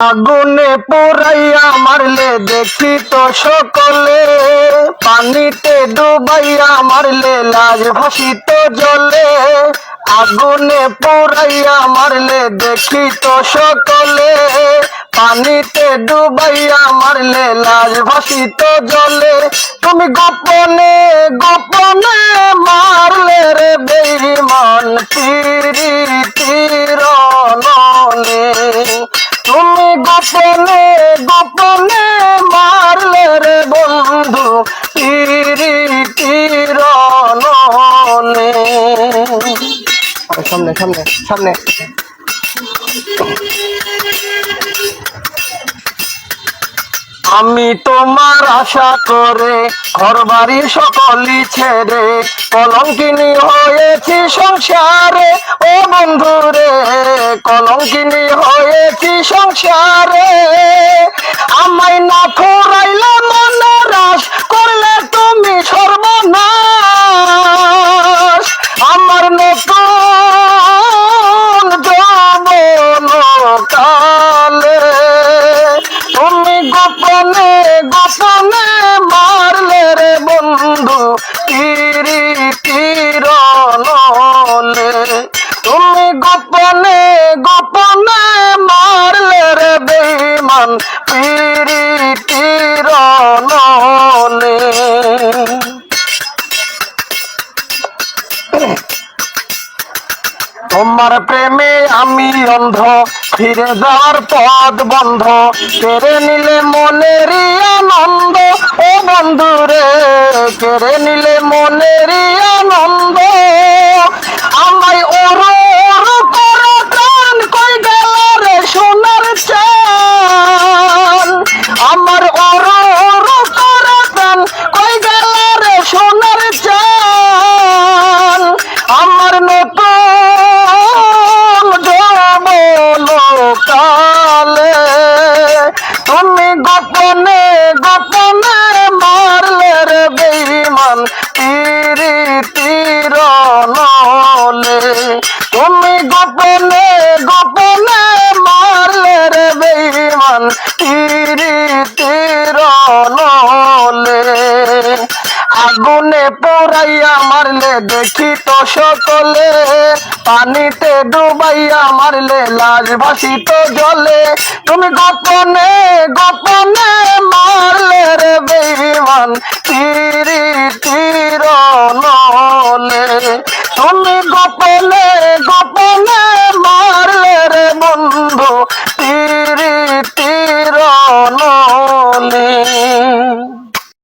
আগুনে পুরাইয়া মারলে দেখি তো সকলে। পানিতে ডুবাইয়া মারলে লাজ ভাসিত জলে। আগুনে পুরাইয়া মারলে দেখি তো সকলে। পানিতে ডুবাইয়া মারলে লাজ ভাসিত জলে। তুমি গোপনে গোপনে মারলে সামনে সামনে সামনে আমি তোমার আশা করে ঘর বাড়ি সকলই ছেড়ে কলঙ্কিনী হয়েছি সংসারে। ও বন্ধু রে, কলঙ্কিনী হয়েছি সংসারে। আমায় না ফুরাইলে বেমান তিরি তীর তোমার প্রেমে আমি অন্ধ ফিরে যাওয়ার পথ বন্ধ কেড়ে নিলে মনেরই আনন্দ ও বন্ধু রে কেড়ে নিলে আগুনে পোড়াইয়া মারলে, দেখি তো সকলে। পানিতে ডুবাইয়া মারলে, লাশ ভাসিত জলে। তুমি গোপনে গোপনে মারলে রে বেইমান তিরি তীর নলে তুমি গোপনে গোপনে